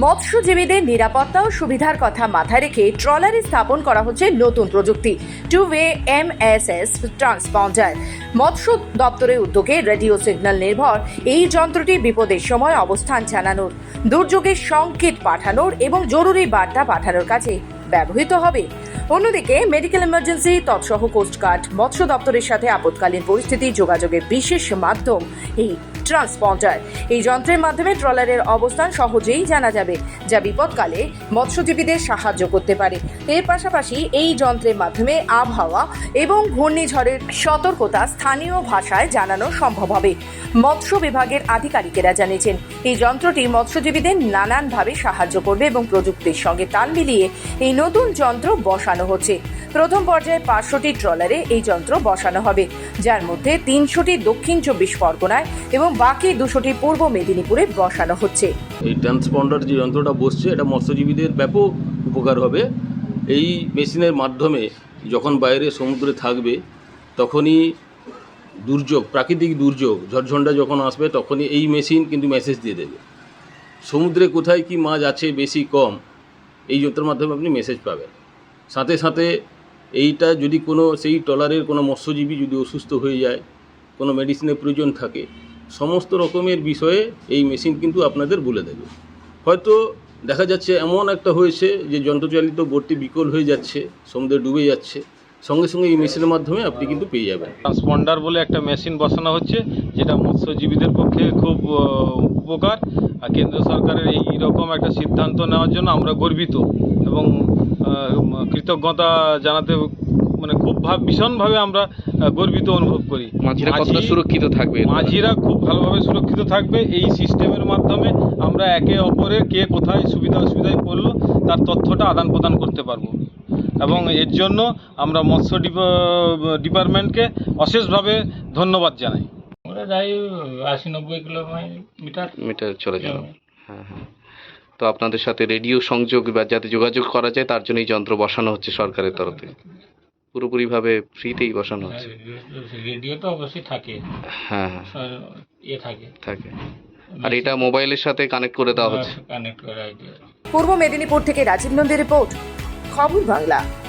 মৎস্যজীবীদের নিরাপত্তা ও সুবিধার কথা মাথায় রেখে ট্রলারে স্থাপন করা হচ্ছে নতুন প্রযুক্তি two way M S S transponder মৎস্য দপ্তরের উদ্যোগে রেডিও সিগন্যাল নির্ভর, এই যন্ত্রটি বিপদের সময় অবস্থান জানানোর দুর্যোগের সংকেত পাঠানোর এবং জরুরি বার্তা পাঠানোর কাছে ব্যবহৃত হবে। অন্যদিকে মেডিকেল ইমার্জেন্সি তৎসহ কোস্টগার্ড মৎস্য দপ্তরের সাথে আপৎকালীন পরিস্থিতি, যোগাযোগের বিশেষ মাধ্যম, এই ট্রান্সপন্ডার এই যন্ত্রের মাধ্যমে ট্রলারের অবস্থান সহজেই জানা যাবে, যা বিপদকালে মৎস্যজীবীদের সাহায্য করতে পারে। এর পাশাপাশি এই যন্ত্রের মাধ্যমে আবহাওয়া এবং ঘূর্ণিঝড়ের সতর্কতা স্থানীয় ভাষায় জানানো সম্ভব হবে। মৎস্য বিভাগের আধিকারিকেরা জানিয়েছেন, এই যন্ত্রটি মৎস্যজীবীদের নানানভাবে সাহায্য করবে এবং প্রযুক্তির সঙ্গে তাল মিলিয়ে এই নতুন যন্ত্র বসানো হচ্ছে। প্রথম পর্যায়ে পাঁচশোটি ট্রলারে এই যন্ত্র বসানো হবে, যার মধ্যে তিনশোটি দক্ষিণ চব্বিশ পরগনায় এবং বাকি দুশোটি পূর্ব মেদিনীপুরে বসানো হচ্ছে। এই ট্রান্সপন্ডার যে যন্ত্রটা বসছে, এটা মৎস্যজীবীদের ব্যাপক উপকার হবে। এই মেশিনের মাধ্যমে যখন বাইরে সমুদ্রে থাকবে, তখনই দুর্যোগ, প্রাকৃতিক দুর্যোগ, ঝড়ঝণ্ডা যখন আসবে, তখনই এই মেশিন কিন্তু মেসেজ দিয়ে দেবে। সমুদ্রে কোথায় কি মাছ আছে বেশি কম, এই যন্ত্রের মাধ্যমে আপনি মেসেজ পাবেন। সাথে সাথে এইটা যদি কোনো, সেই ট্রলারের কোনো মৎস্যজীবী যদি অসুস্থ হয়ে যায়, কোনো মেডিসিনের প্রয়োজন থাকে, সমস্ত রকমের বিষয়ে এই মেশিন কিন্তু আপনাদের বলে দেবে। হয়তো দেখা যাচ্ছে এমন একটা হয়েছে যে যন্ত্রচালিত বোটটি বিকল হয়ে যাচ্ছে, সমুদ্রে ডুবে যাচ্ছে, সঙ্গে সঙ্গে এই মেশিনের মাধ্যমে আপনি কিন্তু পেয়ে যাবেন। ট্রান্সপন্ডার বলে একটা মেশিন বসানো হচ্ছে, যেটা মৎস্যজীবীদের পক্ষে খুব উপকার। আর কেন্দ্র সরকারের এই রকম একটা সিদ্ধান্ত নেওয়ার জন্য আমরা গর্বিত। এবং কৃতজ্ঞতা জানাতে মানে খুব ভাব ভীষণভাবে আমরা গর্বিত অনুভব করি। মাঝিরা কতটা সুরক্ষিত থাকবে? মাঝিরা খুব ভালোভাবে সুরক্ষিত থাকবে। এই সিস্টেমের মাধ্যমে আমরা একে অপরের কে কোথায় সুবিধা অসুবিধায় পড়ল তার তথ্যটা আদান প্রদান করতে পারব। এবং এর জন্য আমরা মৎস্য ডিপা- ডিপার্টমেন্টকে অশেষভাবে ধন্যবাদ জানাই। আমরা যাই আশি নব্বই কিলোমিটার। মিটার চলে যাবে। হ্যাঁ হ্যাঁ। তো আপনাদের সাথে রেডিও সংযোগ বা যাতে যোগাযোগ করা যায় তার জন্যই এই যন্ত্র বসানো হচ্ছে সরকারের তরফ থেকে। পুরোপুরিভাবে ফ্রিতেই বসানো হচ্ছে। রেডিও তো অবশ্যই থাকে। হ্যাঁ হ্যাঁ। ইয়ে থাকে। থাকে। আর এটা মোবাইলের সাথে কানেক্ট করে দেওয়া হচ্ছে। কানেক্ট করা পূর্ব মেদিনীপুর থেকে রাজীব নন্দীর রিপোর্ট খবর বাংলা।